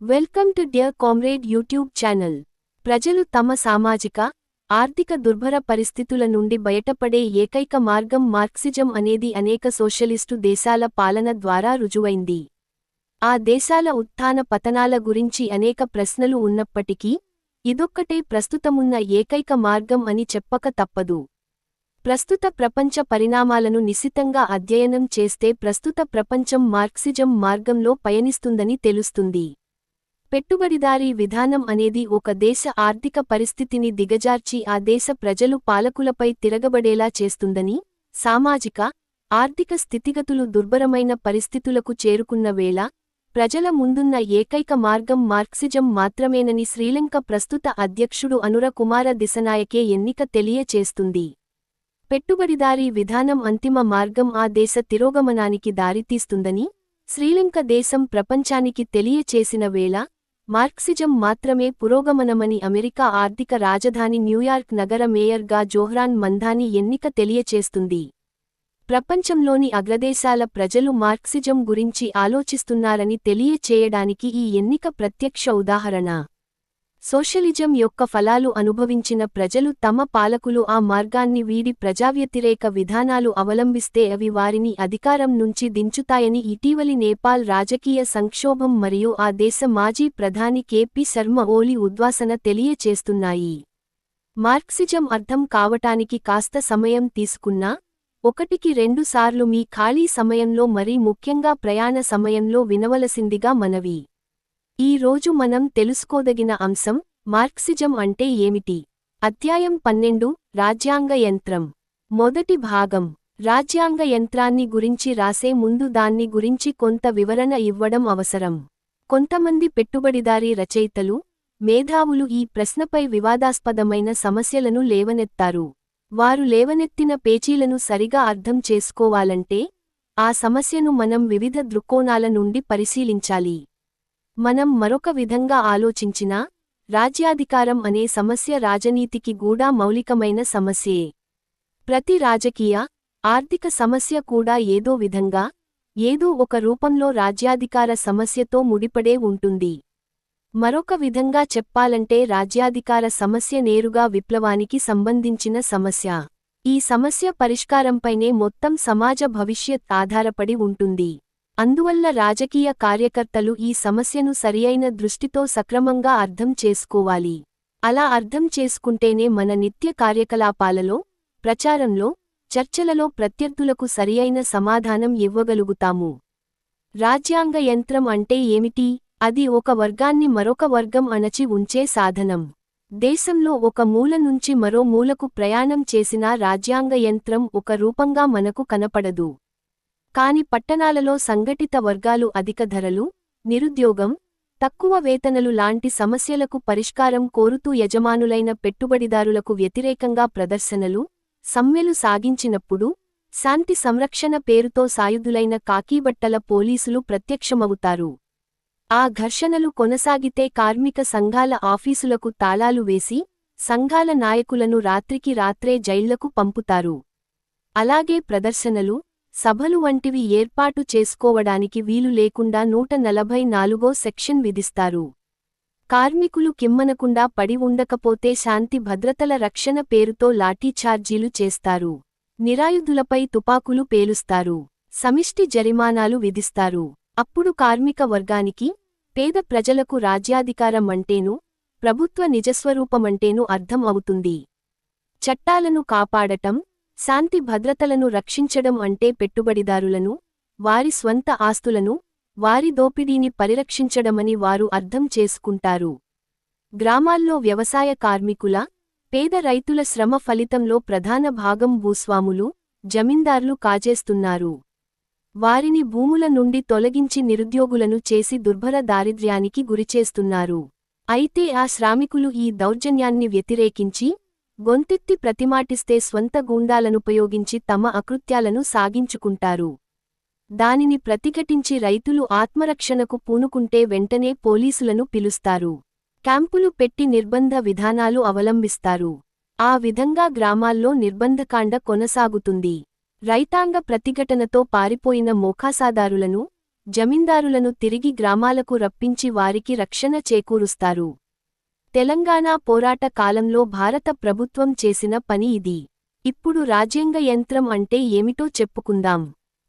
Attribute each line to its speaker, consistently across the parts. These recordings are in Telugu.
Speaker 1: Welcome to dear comrade YouTube channel. ప్రజలు తమ సామాజిక ఆర్థిక దుర్భర పరిస్థితుల నుండి బయటపడే ఏకైక మార్గం మార్క్సిజం అనేది అనేక సోషలిస్టు దేశాల పాలన ద్వారా రుజువైంది. ఆ దేశాల ఉత్థాన పతనాల గురించి అనేక ప్రశ్నలు ఉన్నప్పటికీ ఇదొక్కటే ప్రస్తుతమున్న ఏకైక మార్గం అని చెప్పక తప్పదు. ప్రస్తుత ప్రపంచ పరిణామాలను నిశితంగా అధ్యయనం చేస్తే ప్రస్తుత ప్రపంచం మార్క్సిజం మార్గంలో పయనిస్తుందని తెలుస్తుంది. పెట్టుబడిదారీ విధానం అనేది ఒక దేశ ఆర్థిక పరిస్థితిని దిగజార్చి ఆ దేశ ప్రజలు పాలకులపై తిరగబడేలా చేస్తుందని సామాజిక ఆర్థిక స్థితిగతులు దుర్భరమైన పరిస్థితులకు చేరుకున్న వేళ ప్రజల ముందున్న ఏకైక మార్గం మార్క్సిజం మాత్రమేనని శ్రీలంక ప్రస్తుత అధ్యక్షుడు అనుర కుమార దిశనాయకే ఎన్నిక తెలియచేస్తుంది. పెట్టుబడిదారీ విధానం అంతిమ మార్గం ఆ దేశ తిరోగమనానికి దారితీస్తుందని శ్రీలంక దేశం ప్రపంచానికి తెలియచేసిన వేళ మార్క్సిజం మాత్రమే పురోగమనమని అమెరికా ఆర్థిక రాజధాని న్యూయార్క్ నగర మేయర్గా జోహ్రాన్ మంధాని ఎన్నిక తెలియచేస్తుంది. ప్రపంచంలోని అగ్రదేశాల ప్రజలు మార్క్సిజం గురించి ఆలోచిస్తున్నారని తెలియచేయడానికి ఈ ఎన్నిక ప్రత్యక్ష ఉదాహరణ. సోషలిజం యొక్క ఫలాలు అనుభవించిన ప్రజలు తమ పాలకులు ఆ మార్గాన్ని వీడి ప్రజావ్యతిరేక విధానాలు అవలంబిస్తే అవి వారిని అధికారం నుంచి దించుతాయని ఇటీవలి నేపాల్ రాజకీయ సంక్షోభం మరియు ఆ దేశ మాజీ ప్రధాని కెపి శర్మ ఓలి ఉద్వాసన తెలియచేస్తున్నాయి. మార్క్సిజం అర్థం కావటానికి కాస్త సమయం తీసుకున్నా ఒకటికి రెండుసార్లు మీ ఖాళీ సమయంలో మరీ ముఖ్యంగా ప్రయాణ సమయంలో వినవలసిందిగా మనవి. ఈ రోజు మనం తెలుసుకోదగిన అంశం మార్క్సిజం అంటే ఏమిటి? అధ్యాయం పన్నెండు రాజ్యాంగ యంత్రం. మొదటి భాగం. రాజ్యాంగ యంత్రాన్ని గురించి రాసే ముందు దాన్ని గురించి కొంత వివరణ ఇవ్వడం అవసరం. కొంతమంది పెట్టుబడిదారీ రచయితలు మేధావులు ఈ ప్రశ్నపై వివాదాస్పదమైన సమస్యలను లేవనెత్తారు. వారు లేవనెత్తిన పేచీలను సరిగా అర్థం చేసుకోవాలంటే ఆ సమస్యను మనం వివిధ దృక్కోణాల నుండి పరిశీలించాలి. మనం మరొక విధంగా ఆలోచించినా రాజ్యాధికారం అనే సమస్య రాజనీతికి గూడా మౌలికమైన సమస్యే. ప్రతి రాజకీయ ఆర్థిక సమస్య కూడా ఏదో విధంగా ఏదో ఒక రూపంలో రాజ్యాధికార సమస్యతో ముడిపడే ఉంటుంది. మరొక విధంగా చెప్పాలంటే రాజ్యాధికార సమస్య నేరుగా విప్లవానికి సంబంధించిన సమస్య. ఈ సమస్య పరిష్కారంపైనే మొత్తం సమాజ భవిష్యత్ ఆధారపడి ఉంటుంది. అందువల్ల రాజకీయ కార్యకర్తలు ఈ సమస్యను సరియైన దృష్టితో సక్రమంగా అర్థం చేసుకోవాలి. అలా అర్థం చేసుకుంటేనే మన నిత్య కార్యకలాపాలలో ప్రచారంలో చర్చలలో ప్రత్యర్థులకు సరియైన సమాధానం ఇవ్వగలుగుతాము. రాజ్యాంగ యంత్రం అంటే ఏమిటి? అది ఒక వర్గాన్ని మరొక వర్గం అణచి ఉంచే సాధనం. దేశంలో ఒక మూల నుంచి మరో మూలకు ప్రయాణం చేసినా రాజ్యాంగ యంత్రం ఒక రూపంగా మనకు కనపడదు. కాని పట్టణాలలో సంఘటిత వర్గాలు అధిక ధరలు నిరుద్యోగం తక్కువ వేతనలు లాంటి సమస్యలకు పరిష్కారం కోరుతూ యజమానులైన పెట్టుబడిదారులకు వ్యతిరేకంగా ప్రదర్శనలు సమ్మెలు సాగించినప్పుడు శాంతి సంరక్షణ పేరుతో సాయుధులైన కాకీబట్టల పోలీసులు ప్రత్యక్షమవుతారు. ఆ ఘర్షణలు కొనసాగితే కార్మిక సంఘాల ఆఫీసులకు తాళాలు వేసి సంఘాల నాయకులను రాత్రికి రాత్రే జైళ్ళకు పంపుతారు. అలాగే ప్రదర్శనలు సభలు వంటివి ఏర్పాటు చేసుకోవడానికి వీలు లేకుండా నూట నలభై నాలుగో సెక్షన్ విధిస్తారు. కార్మికులు కిమ్మనకుండా పడి ఉండకపోతే శాంతి భద్రతల రక్షణ పేరుతో లాఠీఛార్జీలు చేస్తారు. నిరాయుధులపై తుపాకులు పేలుస్తారు. సమిష్టి జరిమానాలు విధిస్తారు. అప్పుడు కార్మిక వర్గానికి పేద ప్రజలకు రాజ్యాధికారం అంటేను ప్రభుత్వ నిజస్వరూపమంటేను అర్థం అవుతుంది. చట్టాలను కాపాడటం శాంతి భద్రతలను రక్షించడం అంటే పెట్టుబడిదారులను వారి స్వంత ఆస్తులను వారి దోపిడీని పరిరక్షించడమని వారు అర్థం చేసుకుంటారు. గ్రామాల్లో వ్యవసాయ కార్మికుల పేద రైతుల శ్రమ ఫలితంలో ప్రధాన భాగం భూస్వాములు జమీందార్లు కాజేస్తున్నారు. వారిని భూముల నుండి తొలగించి నిరుద్యోగులను చేసి దుర్భర దారిద్ర్యానికి గురిచేస్తున్నారు. అయితే ఆ శ్రామికులు ఈ దౌర్జన్యాన్ని వ్యతిరేకించి గొంతెత్తి ప్రతిమాటిస్తే స్వంత గూండాలనుపయోగించి తమ అకృత్యాలను సాగించుకుంటారు. దానిని ప్రతిఘటించి రైతులు ఆత్మరక్షణకు పూనుకుంటే వెంటనే పోలీసులను పిలుస్తారు. క్యాంపులు పెట్టి నిర్బంధ విధానాలు అవలంబిస్తారు. ఆ విధంగా గ్రామాల్లో నిర్బంధకాండ కొనసాగుతుంది. రైతాంగ ప్రతిఘటనతో పారిపోయిన మోఖాసాదారులను జమీందారులను తిరిగి గ్రామాలకు రప్పించి వారికి రక్షణ చేకూరుస్తారు. తెలంగాణ పోరాట కాలంలో భారత ప్రభుత్వం చేసిన పని ఇది. ఇప్పుడు రాజ్యాంగ యంత్రం అంటే ఏమిటో చెప్పుకుందాం.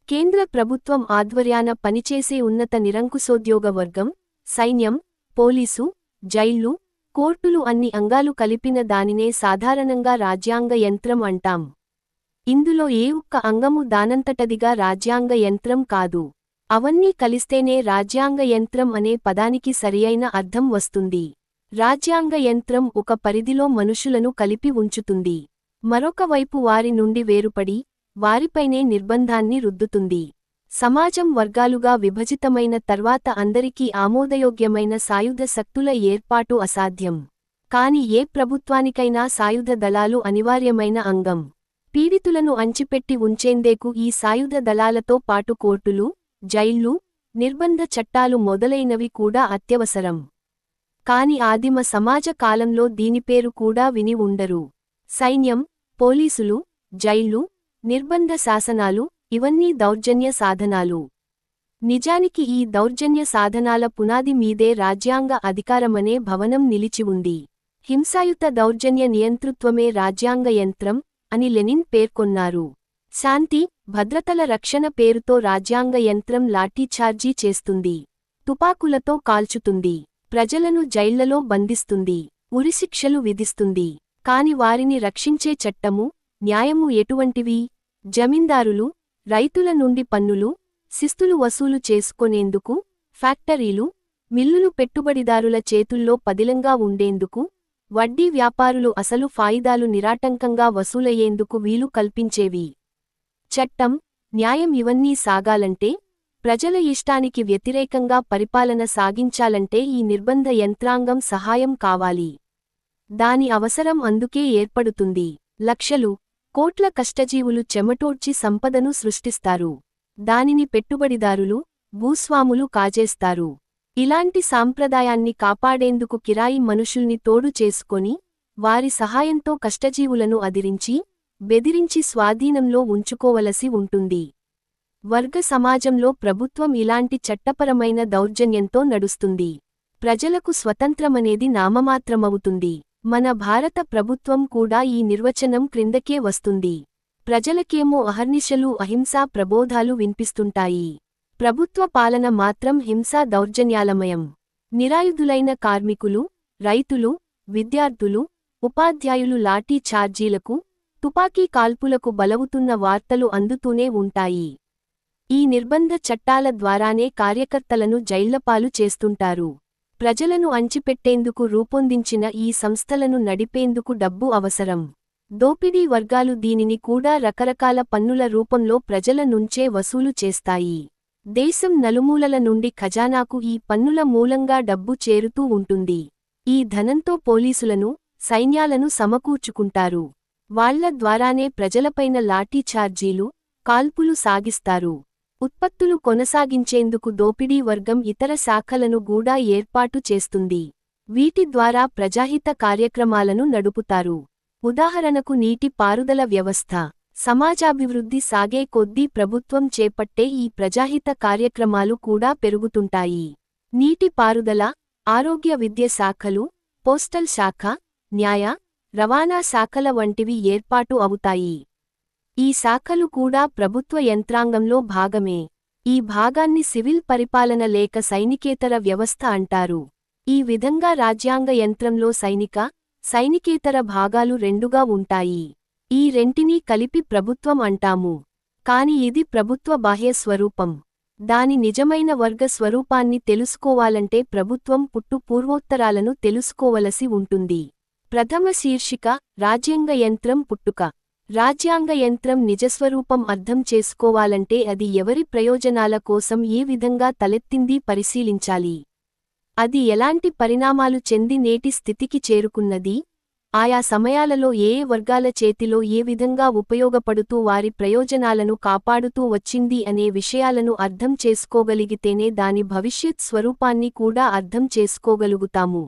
Speaker 1: కేంద్ర ప్రభుత్వం ఆధ్వర్యాన పనిచేసే ఉన్నత నిరంకుశోద్యోగ వర్గం సైన్యం పోలీసు జైళ్ళు కోర్టులు అన్ని అంగాలు కలిపిన దానినే సాధారణంగా రాజ్యాంగ యంత్రం అంటాం. ఇందులో ఏ ఒక్క అంగము దానంతటదిగా రాజ్యాంగ యంత్రం కాదు. అవన్నీ కలిస్తేనే రాజ్యాంగ యంత్రం అనే పదానికి సరియైన అర్థం వస్తుంది. రాజ్యాంగ యంత్రం ఒక పరిధిలో మనుషులను కలిపి ఉంచుతుంది. మరొక వైపు వారి నుండి వేరుపడి వారిపైనే నిర్బంధాన్ని రుద్దుతుంది. సమాజం వర్గాలుగా విభజితమైన తర్వాత అందరికీ ఆమోదయోగ్యమైన సాయుధ శక్తుల ఏర్పాటు అసాధ్యం. కాని ఏ ప్రభుత్వానికైనా సాయుధ దళాలు అనివార్యమైన అంగం. పీడితులను అంచిపెట్టి ఉంచేందేకు ఈ సాయుధ దళాలతో పాటు కోర్టులు జైళ్ళు నిర్బంధ చట్టాలు మొదలైనవి కూడా అత్యవసరం. కాని ఆదిమ సమాజ కాలంలో దీని పేరు కూడా విని ఉండరు. సైన్యం పోలీసులు జైళ్ళు నిర్బంధ శాసనాలు ఇవన్నీ దౌర్జన్య సాధనాలు. నిజానికి ఈ దౌర్జన్య సాధనాల పునాది మీదే రాజ్యాంగ అధికారమనే భవనం నిలిచి ఉంది. హింసాయుత దౌర్జన్య నియంతృత్వమే రాజ్యాంగ యంత్రం అని లెనిన్ పేర్కొన్నారు. శాంతి భద్రతల రక్షణ పేరుతో రాజ్యాంగ యంత్రం లాఠీఛార్జీ చేస్తుంది. తుపాకులతో కాల్చుతుంది. ప్రజలను జైళ్ళలో బంధిస్తుంది ఉరిశిక్షలు విధిస్తుంది. కాని వారిని రక్షించే చట్టము న్యాయము ఎటువంటివి? జమీందారులు రైతుల నుండి పన్నులు శిస్తులు వసూలు చేసుకొనేందుకు ఫ్యాక్టరీలు మిల్లులు పెట్టుబడిదారుల చేతుల్లో పదిలంగా ఉండేందుకు వడ్డీ వ్యాపారులు అసలు ఫాయిదాలు నిరాటంకంగా వసూలయ్యేందుకు వీలు కల్పించేవి. చట్టం న్యాయం ఇవన్నీ సాగాలంటే ప్రజల ఇష్టానికి వ్యతిరేకంగా పరిపాలన సాగించాలంటే ఈ నిర్బంధ యంత్రాంగం సహాయం కావాలి. దాని అవసరం అందుకే ఏర్పడుతుంది. లక్షలు కోట్ల కష్టజీవులు చెమటోడ్చి సంపదను సృష్టిస్తారు. దానిని పెట్టుబడిదారులు భూస్వాములు కాజేస్తారు. ఇలాంటి సాంప్రదాయాన్ని కాపాడేందుకు కిరాయి మనుషుల్ని తోడు చేసుకొని వారి సహాయంతో కష్టజీవులను అదిరించి బెదిరించి స్వాధీనంలో ఉంచుకోవలసి ఉంటుంది. వర్గ సమాజంలో ప్రభుత్వం ఇలాంటి చట్టపరమైన దౌర్జన్యంతో నడుస్తుంది. ప్రజలకు స్వతంత్రమనేది నామమాత్రమవుతుంది. మన భారత ప్రభుత్వం కూడా ఈ నిర్వచనం క్రిందకే వస్తుంది. ప్రజలకేమో అహర్నిశలు అహింసా ప్రబోధాలు వినిపిస్తుంటాయి. ప్రభుత్వ పాలన మాత్రం హింసా దౌర్జన్యాలమయం. నిరాయుధులైన కార్మికులు రైతులు విద్యార్థులు ఉపాధ్యాయులు లాఠీ ఛార్జీలకు తుపాకీ కాల్పులకు బలవుతున్న వార్తలు అందుతూనే ఉంటాయి. ఈ నిర్బంధ చట్టాల ద్వారానే కార్యకర్తలను జైళ్ళపాలు చేస్తుంటారు. ప్రజలను అంచిపెట్టేందుకు రూపొందించిన ఈ సంస్థలను నడిపేందుకు డబ్బు అవసరం. దోపిడీ వర్గాలు దీనిని కూడా రకరకాల పన్నుల రూపంలో ప్రజల నుంచే వసూలు చేస్తాయి. దేశం నలుమూలల నుండి ఖజానాకు ఈ పన్నుల మూలంగా డబ్బు చేరుతూ ఉంటుంది. ఈ ధనంతో పోలీసులను సైన్యాలను సమకూర్చుకుంటారు. వాళ్ళ ద్వారానే ప్రజలపైన లాఠీ ఛార్జీలు కాల్పులు సాగిస్తారు. ఉత్పత్తులు కొనసాగించేందుకు దోపిడీ వర్గం ఇతర శాఖలను గూడా ఏర్పాటు చేస్తుంది. వీటి ద్వారా ప్రజాహిత కార్యక్రమాలను నడుపుతారు. ఉదాహరణకు నీటి పారుదల వ్యవస్థ. సమాజాభివృద్ధి సాగే కొద్దీ ప్రభుత్వం చేపట్టే ఈ ప్రజాహిత కార్యక్రమాలు కూడా పెరుగుతుంటాయి. నీటి పారుదల ఆరోగ్య విద్య శాఖలు పోస్టల్ శాఖ న్యాయ రవాణా శాఖల వంటివి ఏర్పాటు అవుతాయి. ఈ శాఖలు కూడా ప్రభుత్వ యంత్రాంగంలో భాగమే. ఈ భాగాన్ని సివిల్ పరిపాలన లేక సైనికేతర వ్యవస్థ అంటారు. ఈ విధంగా రాజ్యాంగ యంత్రంలో సైనిక సైనికేతర భాగాలు రెండుగా ఉంటాయి. ఈ రెంటినీ కలిపి ప్రభుత్వం అంటాము. కాని ఇది ప్రభుత్వ బాహ్య స్వరూపం. దాని నిజమైన వర్గ స్వరూపాన్ని తెలుసుకోవాలంటే ప్రభుత్వం పుట్టు పూర్వోత్తరాలను తెలుసుకోవలసి ఉంటుంది. ప్రథమ శీర్షిక రాజ్యాంగ యంత్రం పుట్టుక. రాజ్యాంగ యంత్రం నిజస్వరూపం అర్థం చేసుకోవాలంటే అది ఎవరి ప్రయోజనాల కోసం ఏ విధంగా తలెత్తింది పరిశీలించాలి. అది ఎలాంటి పరిణామాలు చెంది నేటి స్థితికి చేరుకున్నది? ఆయా సమయాలలో ఏ వర్గాల చేతిలో ఏ విధంగా ఉపయోగపడుతూ వారి ప్రయోజనాలను కాపాడుతూ వచ్చింది అనే విషయాలను అర్థం చేసుకోగలిగితేనే దాని భవిష్యత్ స్వరూపాన్ని కూడా అర్థం చేసుకోగలుగుతాము.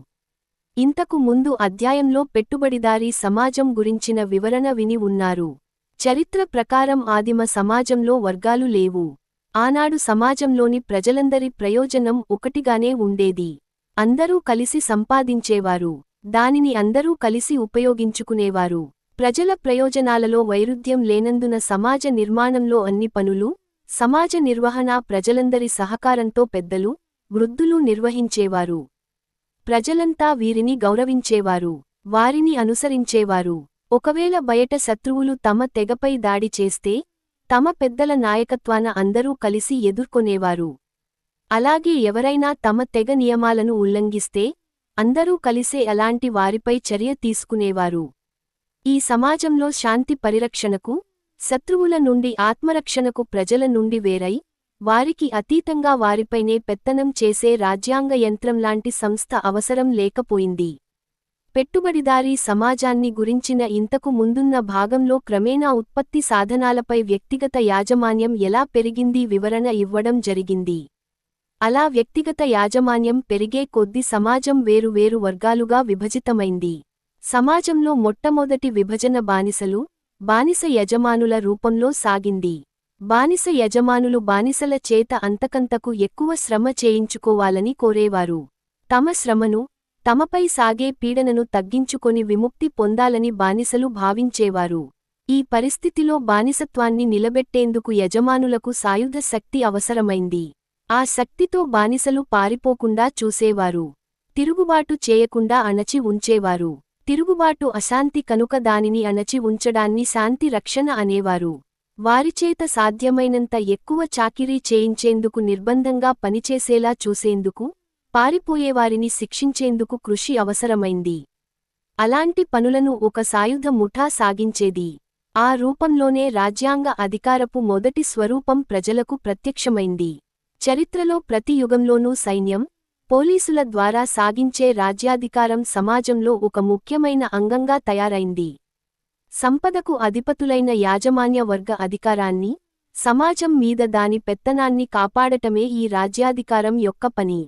Speaker 1: ఇంతకు ముందు అధ్యాయంలో పెట్టుబడిదారీ సమాజం గురించిన వివరణ విని ఉన్నారు. చరిత్ర ప్రకారం ఆదిమ సమాజంలో వర్గాలు లేవు. ఆనాడు సమాజంలోని ప్రజలందరి ప్రయోజనం ఒకటిగానే ఉండేది. అందరూ కలిసి సంపాదించేవారు. దానిని అందరూ కలిసి ఉపయోగించుకునేవారు. ప్రజల ప్రయోజనాలలో వైరుధ్యం లేనందున సమాజ నిర్మాణంలో అన్ని పనులు సమాజ నిర్వహణ ప్రజలందరి సహకారంతో పెద్దలు వృద్ధులు నిర్వహించేవారు. ప్రజలంతా వీరిని గౌరవించేవారు వారిని అనుసరించేవారు. ఒకవేళ బయట శత్రువులు తమ తెగపై దాడి చేస్తే తమ పెద్దల నాయకత్వాన అందరూ కలిసి ఎదుర్కొనేవారు. అలాగే ఎవరైనా తమ తెగ నియమాలను ఉల్లంఘిస్తే అందరూ కలిసే అలాంటి వారిపై చర్య తీసుకునేవారు. ఈ సమాజంలో శాంతి పరిరక్షణకు శత్రువుల నుండి ఆత్మరక్షణకు ప్రజల నుండి వేరై వారికి అతీతంగా వారిపైనే పెత్తనం చేసే రాజ్యాంగ యంత్రంలాంటి సంస్థ అవసరం లేకపోయింది. పెట్టుబడిదారీ సమాజాన్ని గురించిన ఇంతకు ముందున్న భాగంలో క్రమేణా ఉత్పత్తి సాధనాలపై వ్యక్తిగత యాజమాన్యం ఎలా పెరిగింది వివరణ ఇవ్వడం జరిగింది. అలా వ్యక్తిగత యాజమాన్యం పెరిగే కొద్ది సమాజం వేరువేరు వర్గాలుగా విభజితమైంది. సమాజంలో మొట్టమొదటి విభజన బానిసలు బానిస యజమానుల రూపంలో సాగింది. బానిస యజమానులు బానిసల చేత అంతకంతకు ఎక్కువ శ్రమ చేయించుకోవాలని కోరేవారు. తమ శ్రమను తమపై సాగే పీడనను తగ్గించుకొని విముక్తి పొందాలని బానిసలు భావించేవారు. ఈ పరిస్థితిలో బానిసత్వాన్ని నిలబెట్టేందుకు యజమానులకు సాయుధ శక్తి అవసరమైంది. ఆ శక్తితో బానిసలు పారిపోకుండా చూసేవారు. తిరుగుబాటు చేయకుండా అణచి ఉంచేవారు. తిరుగుబాటు అశాంతి కనుక దానిని అణచి ఉంచడాన్ని శాంతి రక్షణ అనేవారు. వారిచేత సాధ్యమైనంత ఎక్కువ చాకిరీ చేయించేందుకు నిర్బంధంగా పనిచేసేలా చూసేందుకు పారిపోయేవారిని శిక్షించేందుకు కృషి అవసరమైంది. అలాంటి పనులను ఒక సాయుధ ముఠా సాగించేది. ఆ రూపంలోనే రాజ్యాంగ అధికారపు మొదటి స్వరూపం ప్రజలకు ప్రత్యక్షమైంది. చరిత్రలో ప్రతి యుగంలోనూ సైన్యం పోలీసుల ద్వారా సాగించే రాజ్యాధికారం సమాజంలో ఒక ముఖ్యమైన అంగంగా తయారైంది. సంపదకు అధిపతులైన యాజమాన్య వర్గ అధికారాన్ని సమాజం మీద దాని పెత్తనాన్ని కాపాడటమే ఈ రాజ్యాధికారం యొక్క పని.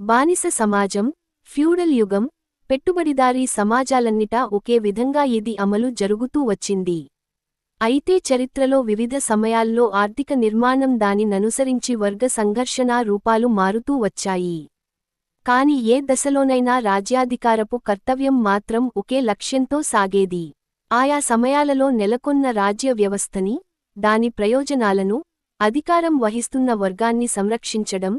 Speaker 1: బానిస సమాజం ఫ్యూడల్ యుగం పెట్టుబడిదారీ సమాజాలన్నిటా ఒకే విధంగా ఇది అమలు జరుగుతూ వచ్చింది. అయితే చరిత్రలో వివిధ సమయాల్లో ఆర్థిక నిర్మాణం దానిననుసరించి వర్గ సంఘర్షణ రూపాలు మారుతూ వచ్చాయి. కాని ఏ దశలోనైనా రాజ్యాధికారపు కర్తవ్యం మాత్రం ఒకే లక్ష్యంతో సాగేది. ఆయా సమయాలలో నెలకొన్న రాజ్య వ్యవస్థని దాని ప్రయోజనాలను అధికారం వహిస్తున్న వర్గాన్ని సంరక్షించడం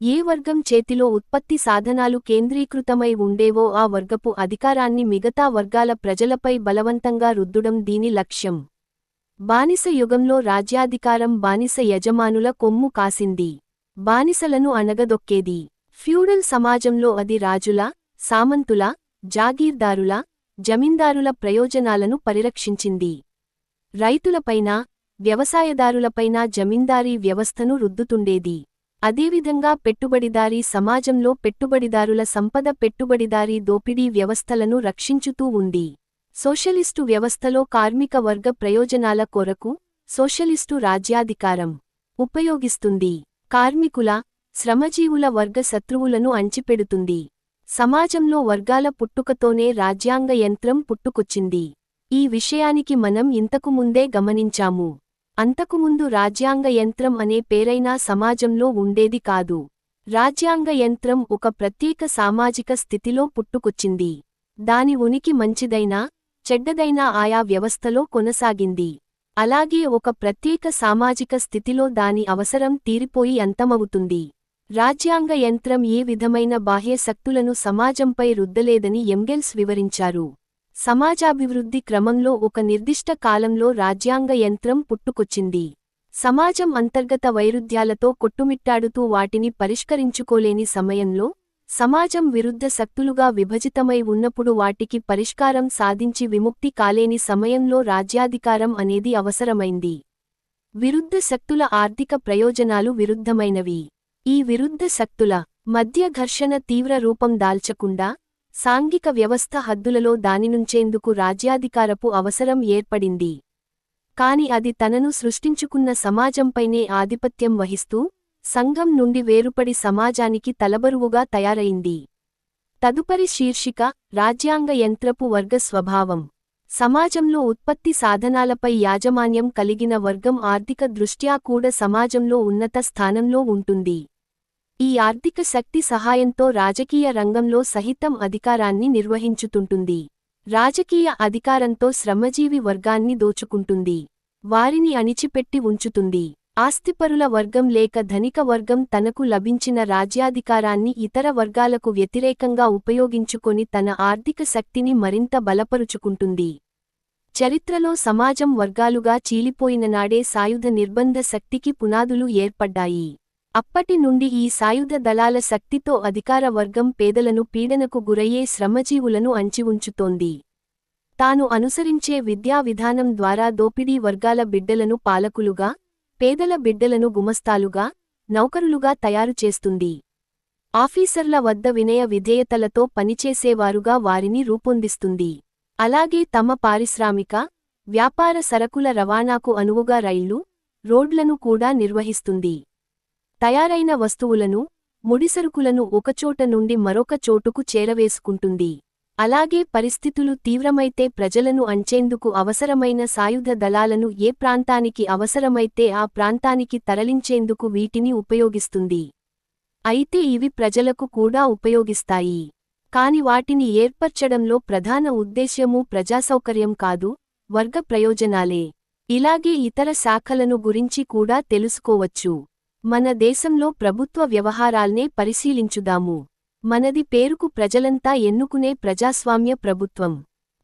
Speaker 1: ఏ వర్గం చేతిలో ఉత్పత్తి సాధనాలు కేంద్రీకృతమై ఉండేవో ఆ వర్గపు అధికారాన్ని మిగతా వర్గాల ప్రజలపై బలవంతంగా రుద్దుడం దీని లక్ష్యం. బానిస యుగంలో రాజ్యాధికారం బానిస యజమానుల కొమ్ము కాసింది. బానిసలను అణగదొక్కేది. ఫ్యూడల్ సమాజంలో అది రాజుల సామంతుల జాగీర్దారుల జమీందారుల ప్రయోజనాలను పరిరక్షించింది. రైతులపైన వ్యవసాయదారులపైన జమీందారీ వ్యవస్థను రుద్దుతుండేది. అదేవిధంగా పెట్టుబడిదారీ సమాజంలో పెట్టుబడిదారుల సంపద పెట్టుబడిదారీ దోపిడీ వ్యవస్థలను రక్షించుతూ ఉంది. సోషలిస్టు వ్యవస్థలో కార్మిక వర్గ ప్రయోజనాల కొరకు సోషలిస్టు రాజ్యాధికారం ఉపయోగిస్తుంది. కార్మికుల శ్రమజీవుల వర్గ శత్రువులను అంచిపెడుతుంది. సమాజంలో వర్గాల పుట్టుకతోనే రాజ్యాంగ యంత్రం పుట్టుకొచ్చింది. ఈ విషయానికి మనం ఇంతకు ముందే గమనించాము. అంతకుముందు రాజ్యాంగ యంత్రం అనే పేరైనా సమాజంలో ఉండేది కాదు. రాజ్యాంగ యంత్రం ఒక ప్రత్యేక సామాజిక స్థితిలో పుట్టుకొచ్చింది. దాని ఉనికి మంచిదైనా చెడ్డదైనా ఆయా వ్యవస్థలో కొనసాగింది. అలాగే ఒక ప్రత్యేక సామాజిక స్థితిలో దాని అవసరం తీరిపోయి అంతమవుతుంది. రాజ్యాంగ యంత్రం ఏ విధమైన బాహ్య శక్తులను సమాజంపై రుద్దలేదని ఎంగెల్స్ వివరించారు. సమాజాభివృద్ధి క్రమంలో ఒక నిర్దిష్ట కాలంలో రాజ్యాంగ యంత్రం పుట్టుకొచ్చింది. సమాజం అంతర్గత వైరుధ్యాలతో కొట్టుమిట్టాడుతూ వాటిని పరిష్కరించుకోలేని సమయంలో సమాజం విరుద్ధ శక్తులుగా విభజితమై ఉన్నప్పుడు వాటికి పరిష్కారం సాధించి విముక్తి కాలేని సమయంలో రాజ్యాధికారం అనేది అవసరమైంది. విరుద్ధ శక్తుల ఆర్థిక ప్రయోజనాలు విరుద్ధమైనవి. ఈ విరుద్ధ శక్తుల మధ్య ఘర్షణ తీవ్ర రూపం దాల్చకుండా సాంఘిక వ్యవస్థ హద్దులలో దానినుంచేందుకు రాజ్యాధికారపు అవసరం ఏర్పడింది. కాని అది తనను సృష్టించుకున్న సమాజంపైనే ఆధిపత్యం వహిస్తూ సంఘం నుండి వేరుపడి సమాజానికి తలబరువుగా తయారైంది. తదుపరి శీర్షిక రాజ్యాంగ యంత్రపు వర్గ స్వభావం. సమాజంలో ఉత్పత్తి సాధనాలపై యాజమాన్యం కలిగిన వర్గం ఆర్థిక దృష్ట్యా కూడా సమాజంలో ఉన్నత స్థానంలో ఉంటుంది. ఈ ఆర్థిక శక్తి సహాయంతో రాజకీయ రంగంలో సహితం అధికారాన్ని నిర్వహించుతుంటుంది. రాజకీయ అధికారంతో శ్రమజీవి వర్గాన్ని దోచుకుంటుంది. వారిని అణిచిపెట్టి ఉంచుతుంది. ఆస్తిపరుల వర్గం లేక ధనిక వర్గం తనకు లభించిన రాజ్యాధికారాన్ని ఇతర వర్గాలకు వ్యతిరేకంగా ఉపయోగించుకొని తన ఆర్థిక శక్తిని మరింత బలపరుచుకుంటుంది. చరిత్రలో సమాజం వర్గాలుగా చీలిపోయిన నాడే సాయుధ నిర్బంధ శక్తికి పునాదులు ఏర్పడ్డాయి. అప్పటి నుండి ఈ సాయుధ దళాల శక్తితో అధికార వర్గం పేదలను పీడనకు గురయ్యే శ్రమజీవులను అంచివుంచుతోంది తాను అనుసరించే విద్యా విధానం ద్వారా దోపిడీ వర్గాల బిడ్డలను పాలకులుగా పేదల బిడ్డలను గుమస్తాలుగా నౌకరులుగా తయారు చేస్తుంది. ఆఫీసర్ల వద్ద వినయ విధేయతలతో పనిచేసేవారుగా వారిని రూపొందిస్తుంది. అలాగే తమ పారిశ్రామిక వ్యాపార సరకుల రవాణాకు అనువుగా రైళ్ళు రోడ్లను కూడా నిర్వహిస్తుంది. తయారైన వస్తువులను ముడిసరుకులను ఒకచోట నుండి మరొక చోటుకు చేరవేసుకుంటుంది. అలాగే పరిస్థితులు తీవ్రమైతే ప్రజలను అంచేందుకు అవసరమైన సాయుధ దళాలను ఏ ప్రాంతానికి అవసరమైతే ఆ ప్రాంతానికి తరలించేందుకు వీటిని ఉపయోగిస్తుంది. అయితే ఇవి ప్రజలకు కూడా ఉపయోగిస్తాయి. కాని వాటిని ఏర్పర్చడంలో ప్రధాన ఉద్దేశ్యము ప్రజాసౌకర్యం కాదు వర్గ ప్రయోజనాలే. ఇలాగే ఇతర శాఖలను గురించి కూడా తెలుసుకోవచ్చు. మన దేశంలో ప్రభుత్వ వ్యవహారాల్నే పరిశీలించుదాము. మనది పేరుకు ప్రజలంతా ఎన్నుకునే ప్రజాస్వామ్య ప్రభుత్వం.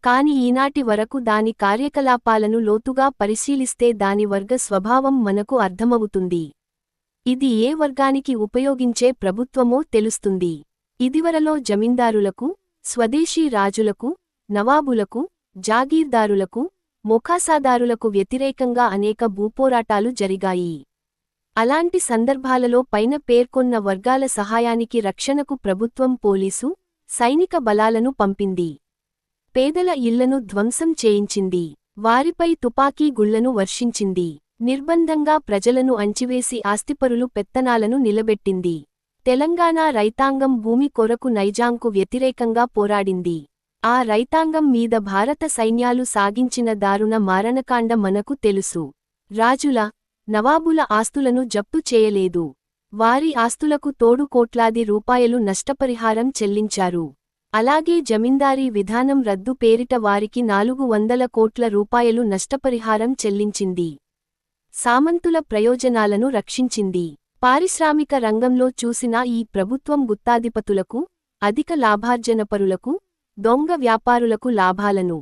Speaker 1: కాని ఈనాటి వరకు దాని కార్యకలాపాలను లోతుగా పరిశీలిస్తే దాని వర్గ స్వభావం మనకు అర్థమవుతుంది. ఇది ఏ వర్గానికి ఉపయోగించే ప్రభుత్వమో తెలుస్తుంది. ఇదివరలో జమీందారులకు స్వదేశీ రాజులకు నవాబులకు జాగీర్దారులకు మొఖాసాదారులకు వ్యతిరేకంగా అనేక భూపోరాటాలు జరిగాయి. అలాంటి సందర్భాలలో పైన పేర్కొన్న వర్గాల సహాయానికి రక్షణకు ప్రభుత్వం పోలీసు సైనిక బలాలను పంపింది. పేదల ఇళ్ళను ధ్వంసం చేయించింది. వారిపై తుపాకీ గుళ్ళను వర్షించింది. నిర్బంధంగా ప్రజలను అంచివేసి ఆస్తిపరులు పెత్తనాలను నిలబెట్టింది. తెలంగాణ రైతాంగం భూమి కొరకు నైజాంకు వ్యతిరేకంగా పోరాడింది. ఆ రైతాంగం మీద భారత సైన్యాలు సాగించిన దారుణ మారణకాండ మనకు తెలుసు. రాజుల నవాబుల ఆస్తులను జప్తు చేయలేదు. వారి ఆస్తులకు తోడు కోట్లాది రూపాయలు నష్టపరిహారం చెల్లించారు. అలాగే జమీందారీ విధానం రద్దు పేరిట వారికి నాలుగు వందల కోట్ల రూపాయలు నష్టపరిహారం చెల్లించింది. సామంతుల ప్రయోజనాలను రక్షించింది. పారిశ్రామిక రంగంలో చూసిన ఈ ప్రభుత్వం గుత్తాధిపతులకు అధిక లాభార్జనపరులకు దొంగ వ్యాపారులకు లాభాలను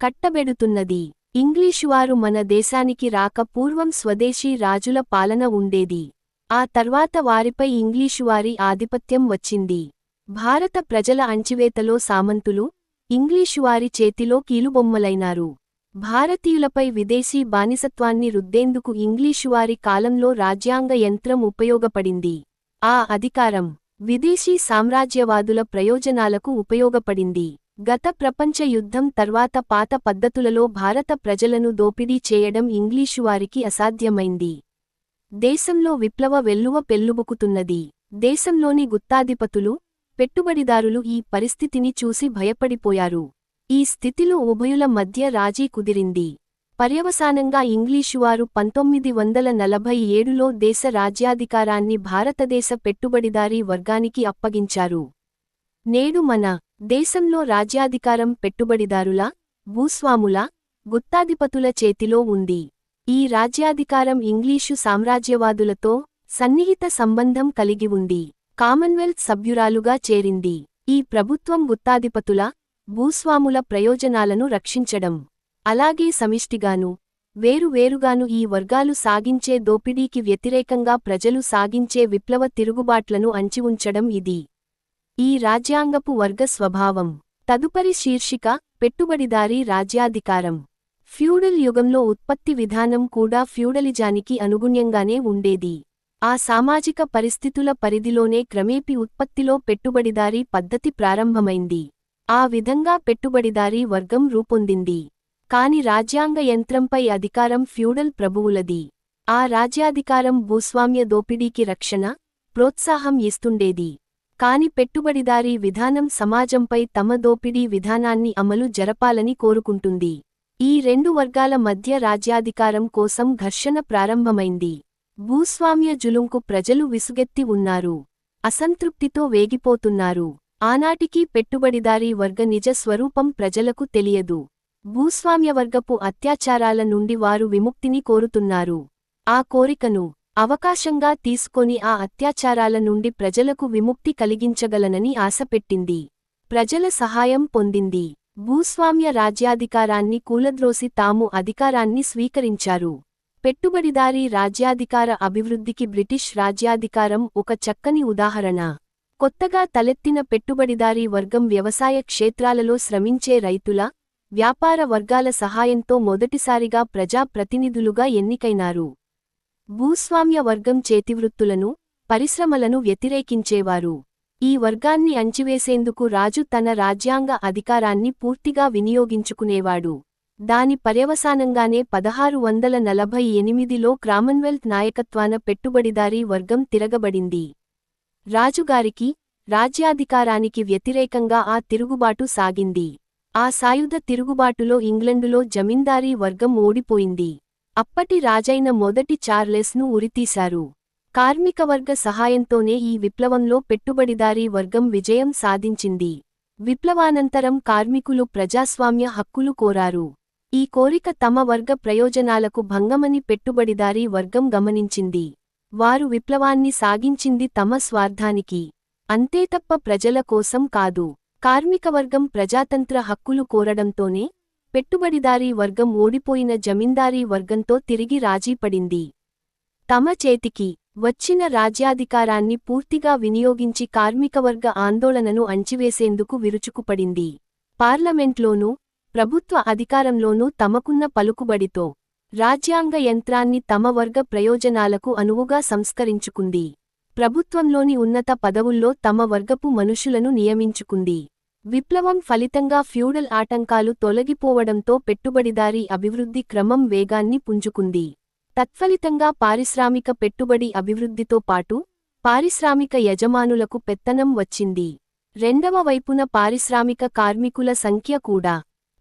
Speaker 1: కట్టబెడుతున్నది. ఇంగ్లీషువారు మన దేశానికి రాక పూర్వం స్వదేశీ రాజుల పాలన ఉండేది. ఆ తర్వాత వారిపై ఇంగ్లీషువారి ఆధిపత్యం వచ్చింది. భారత ప్రజల అంచివేతలో సామంతులు ఇంగ్లీషువారి చేతిలో కీలుబొమ్మలైనారు. భారతీయులపై విదేశీ బానిసత్వాన్ని రుద్దేందుకు ఇంగ్లీషువారి కాలంలో రాజ్యాంగ యంత్రం ఉపయోగపడింది. ఆ అధికారం విదేశీ సామ్రాజ్యవాదుల ప్రయోజనాలకు ఉపయోగపడింది. గత ప్రపంచ యుద్ధం తర్వాత పాత పద్ధతులలో భారత ప్రజలను దోపిడీ చేయడం ఇంగ్లీషువారికి అసాధ్యమైంది. దేశంలో విప్లవ వెల్లువ పెల్లుబుకుతున్నది. దేశంలోని గుత్తాధిపతులు పెట్టుబడిదారులు ఈ పరిస్థితిని చూసి భయపడిపోయారు. ఈ స్థితిలో ఉభయుల మధ్య రాజీ కుదిరింది. పర్యవసానంగా ఇంగ్లీషువారు పంతొమ్మిది వందల నలభై ఏడులో దేశ రాజ్యాధికారాన్ని భారతదేశ పెట్టుబడిదారీ వర్గానికి అప్పగించారు. నేడు మన దేశంలో రాజ్యాధికారం పెట్టుబడిదారుల భూస్వాముల గుత్తాధిపతుల చేతిలో ఉంది. ఈ రాజ్యాధికారం ఇంగ్లీషు సామ్రాజ్యవాదులతో సన్నిహిత సంబంధం కలిగి ఉంది. కామన్వెల్త్ సభ్యురాలుగా చేరింది. ఈ ప్రభుత్వం గుత్తాధిపతుల భూస్వాముల ప్రయోజనాలను రక్షించడం. అలాగే సమిష్టిగాను వేరువేరుగాను ఈ వర్గాలు సాగించే దోపిడీకి వ్యతిరేకంగా ప్రజలు సాగించే విప్లవ తిరుగుబాట్లను అంచివుంచడం ఇది. ఈ రాజ్యాంగపు వర్గ స్వభావం. తదుపరి శీర్షిక పెట్టుబడిదారీ రాజ్యాధికారం. ఫ్యూడల్ యుగంలో ఉత్పత్తి విధానం కూడా ఫ్యూడలిజానికి అనుగుణ్యంగానే ఉండేది. ఆ సామాజిక పరిస్థితుల పరిధిలోనే క్రమేపి ఉత్పత్తిలో పెట్టుబడిదారీ పద్ధతి ప్రారంభమైంది. ఆ విధంగా పెట్టుబడిదారీ వర్గం రూపొందింది. కాని రాజ్యాంగ యంత్రంపై అధికారం ఫ్యూడల్ ప్రభువులది. ఆ రాజ్యాధికారం భూస్వామ్య దోపిడీకి రక్షణ ప్రోత్సాహం ఇస్తుండేది. కాని పెట్టుబడిదారీ విధానం సమాజంపై తమ దోపిడీ విధానాన్ని అమలు జరపాలని కోరుకుంటుంది. ఈ రెండు వర్గాల మధ్య రాజ్యాధికారం కోసం ఘర్షణ ప్రారంభమైంది. భూస్వామ్య జులుంకు ప్రజలు విసుగెత్తి ఉన్నారు. అసంతృప్తితో వేగిపోతున్నారు. ఆనాటికి పెట్టుబడిదారీ వర్గ నిజ స్వరూపం ప్రజలకు తెలియదు. భూస్వామ్యవర్గపు అత్యాచారాల నుండి వారు విముక్తిని కోరుతున్నారు. ఆ కోరికను అవకాశంగా తీసుకొని ఆ అత్యాచారాల నుండి ప్రజలకు విముక్తి కలిగించగలనని ఆశపెట్టింది ప్రజల సహాయం పొందింది. భూస్వామ్య రాజ్యాధికారాన్ని కూలద్రోసి తాము అధికారాన్ని స్వీకరించారు. పెట్టుబడిదారీ రాజ్యాధికార అభివృద్ధికి బ్రిటిష్ రాజ్యాధికారం ఒక చక్కని ఉదాహరణ. కొత్తగా తలెత్తిన పెట్టుబడిదారీ వర్గం వ్యవసాయ క్షేత్రాలలో శ్రమించే రైతుల వ్యాపార వర్గాల సహాయంతో మొదటిసారిగా ప్రజా ప్రతినిధులుగా ఎన్నికైనారు. భూస్వామ్య వర్గం చేతివృత్తులను పరిశ్రమలను వ్యతిరేకించేవారు. ఈ వర్గాన్ని అంచివేసేందుకు రాజు తన రాజ్యాంగ అధికారాన్ని పూర్తిగా వినియోగించుకునేవాడు. దాని పర్యవసానంగానే పదహారు వందల నలభై ఎనిమిదిలో కామన్వెల్త్ నాయకత్వాన పెట్టుబడిదారీ వర్గం తిరగబడింది. రాజుగారికి రాజ్యాధికారానికి వ్యతిరేకంగా ఆ తిరుగుబాటు సాగింది. ఆ సాయుధ తిరుగుబాటులో ఇంగ్లండులో జమీందారీ వర్గం ఓడిపోయింది. అప్పటి రాజైన మొదటి చార్లెస్ను ఉరితీశారు. కార్మికవర్గ సహాయంతోనే ఈ విప్లవంలో పెట్టుబడిదారీ వర్గం విజయం సాధించింది. విప్లవానంతరం కార్మికులు ప్రజాస్వామ్య హక్కులు కోరారు. ఈ కోరిక తమ వర్గ ప్రయోజనాలకు భంగమని పెట్టుబడిదారీ వర్గం గమనించింది. వారు విప్లవాన్ని సాగించింది తమ స్వార్థానికి. అంతే తప్ప ప్రజల కోసం కాదు. కార్మికవర్గం ప్రజాతంత్ర హక్కులు కోరడంతోనే పెట్టుబడిదారీ వర్గం ఓడిపోయిన జమీందారీ వర్గంతో తిరిగి రాజీపడింది తమ చేతికి వచ్చిన రాజ్యాధికారాన్ని పూర్తిగా వినియోగించి కార్మికవర్గ ఆందోళనను అంచివేసేందుకు విరుచుకుపడింది. పార్లమెంట్లోనూ ప్రభుత్వ అధికారంలోనూ తమకున్న పలుకుబడితో రాజ్యాంగ యంత్రాన్ని తమ వర్గ ప్రయోజనాలకు అనువుగా సంస్కరించుకుంది. ప్రభుత్వంలోని ఉన్నత పదవుల్లో తమ వర్గపు మనుషులను నియమించుకుంది. విప్లవం ఫలితంగా ఫ్యూడల్ ఆటంకాలు తొలగిపోవడంతో పెట్టుబడిదారీ అభివృద్ధి క్రమం వేగాన్ని పుంజుకుంది. తత్ఫలితంగా పారిశ్రామిక పెట్టుబడి అభివృద్ధితో పాటు పారిశ్రామిక యజమానులకు పెత్తనం వచ్చింది. రెండవ వైపున పారిశ్రామిక కార్మికుల సంఖ్య కూడా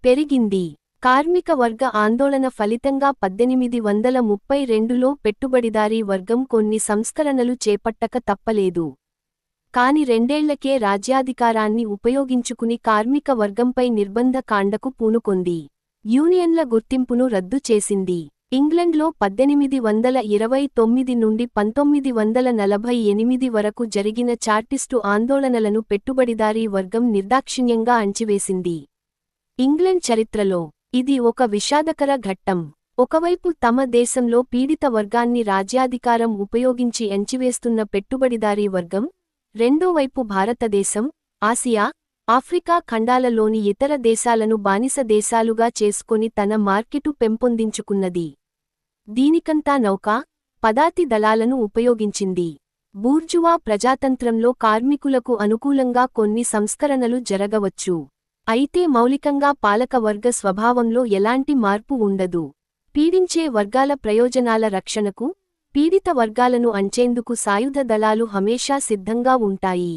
Speaker 1: పెరిగింది. కార్మిక వర్గ ఆందోళన ఫలితంగా పద్దెనిమిది వందల ముప్పై రెండులో పెట్టుబడిదారీ వర్గం కొన్ని సంస్కరణలు చేపట్టక తప్పలేదు. కాని రెండేళ్ళకే రాజ్యాధికారాన్ని ఉపయోగించుకుని కార్మిక వర్గంపై నిర్బంధ కాండకు పూనుకొంది. యూనియన్ల గుర్తింపును రద్దు చేసింది. ఇంగ్లండ్లో పద్దెనిమిది వందల ఇరవై తొమ్మిది నుండి పంతొమ్మిది వందల నలభై ఎనిమిది వరకు జరిగిన చార్టిస్టు ఆందోళనలను పెట్టుబడిదారీ వర్గం నిర్దాక్షిణ్యంగా అంచివేసింది ఇంగ్లండ్ చరిత్రలో ఇది ఒక విషాదకర ఘట్టం. ఒకవైపు తమ దేశంలో పీడిత వర్గాన్ని రాజ్యాధికారం ఉపయోగించి ఎంచివేస్తున్న పెట్టుబడిదారీ వర్గం రెండోవైపు భారతదేశం ఆసియా ఆఫ్రికా ఖండాలలోని ఇతర దేశాలను బానిస దేశాలుగా చేసుకొని తన మార్కెటు పెంపొందించుకున్నది. దీనికంతా నౌకా పదాతి దళాలను ఉపయోగించింది. బూర్జువా ప్రజాతంత్రంలో కార్మికులకు అనుకూలంగా కొన్ని సంస్కరణలు జరగవచ్చు. అయితే మౌలికంగా పాలకవర్గ స్వభావంలో ఎలాంటి మార్పు ఉండదు. పీడించే వర్గాల ప్రయోజనాల రక్షణకు పీడిత వర్గాలను అంచేందుకు సాయుధ దళాలు హమేషా సిద్ధంగా ఉంటాయి.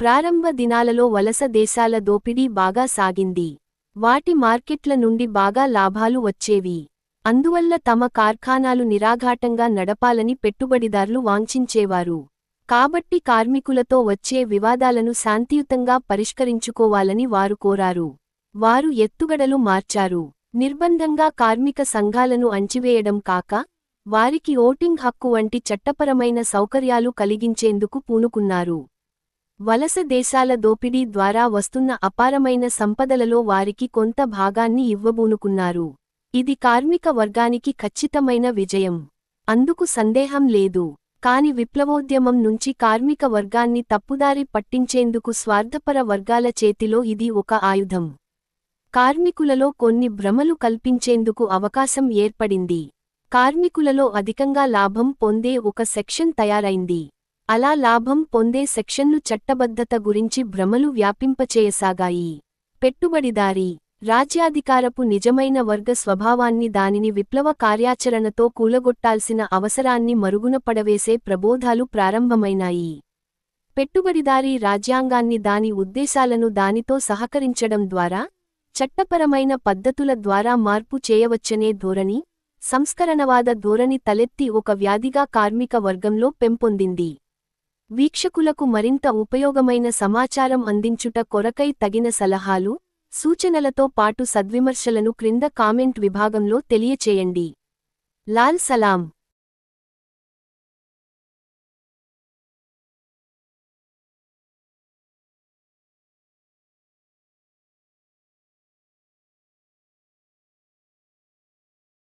Speaker 1: ప్రారంభ దినాలలో వలస దేశాల దోపిడీ బాగా సాగింది. వాటి మార్కెట్ల నుండి బాగా లాభాలు వచ్చేవి. అందువల్ల తమ కార్ఖానాలు నిరాఘాటంగా నడపాలని పెట్టుబడిదారులు వాంఛించేవారు. కాబట్టి కార్మికులతో వచ్చే వివాదాలను శాంతియుతంగా పరిష్కరించుకోవాలని వారు కోరారు. వారు ఎత్తుగడలు మార్చారు. నిర్బంధంగా కార్మిక సంఘాలను అంచివేయడం కాక వారికి ఓటింగ్ హక్కు వంటి చట్టపరమైన సౌకర్యాలు కలిగించేందుకు పూనుకున్నారు. వలస దేశాల దోపిడీ ద్వారా వస్తున్న అపారమైన సంపదలలో వారికి కొంత భాగాన్ని ఇవ్వబూనుకున్నారు. ఇది కార్మిక వర్గానికి ఖచ్చితమైన విజయం. అందుకు సందేహం లేదు. కాని విప్లవోద్యమం నుంచి కార్మిక వర్గాన్ని తప్పుదారి పట్టించేందుకు స్వార్థపర వర్గాల చేతిలో ఇది ఒక ఆయుధం. కార్మికులలో కొన్ని భ్రమలు కల్పించేందుకు అవకాశం ఏర్పడింది. కార్మికులలో అధికంగా లాభం పొందే ఒక సెక్షన్ తయారైంది. అలా లాభం పొందే సెక్షన్లు చట్టబద్ధత గురించి భ్రమలు వ్యాపింపచేయసాగాయి. పెట్టుబడిదారి రాజ్యాధికారపు నిజమైన వర్గ స్వభావాన్ని దానిని విప్లవ కార్యాచరణతో కూలగొట్టాల్సిన అవసరాన్ని మరుగున పడవేసే ప్రబోధాలు ప్రారంభమైనాయి. పెట్టుబడిదారీ రాజ్యాంగాన్ని దాని ఉద్దేశాలను దానితో సహకరించడం ద్వారా చట్టపరమైన పద్ధతుల ద్వారా మార్పు చేయవచ్చనే ధోరణి సంస్కరణవాద ధోరణి తలెత్తి ఒక వ్యాధిగా కార్మిక వర్గంలో పెంపొందింది. వీక్షకులకు మరింత ఉపయోగమైన సమాచారం అందించుట కొరకై తగిన సలహాలు సూచనలతో పాటు సద్విమర్శలను క్రింద కామెంట్ విభాగంలో తెలియచేయండి. లాల్ సలాం.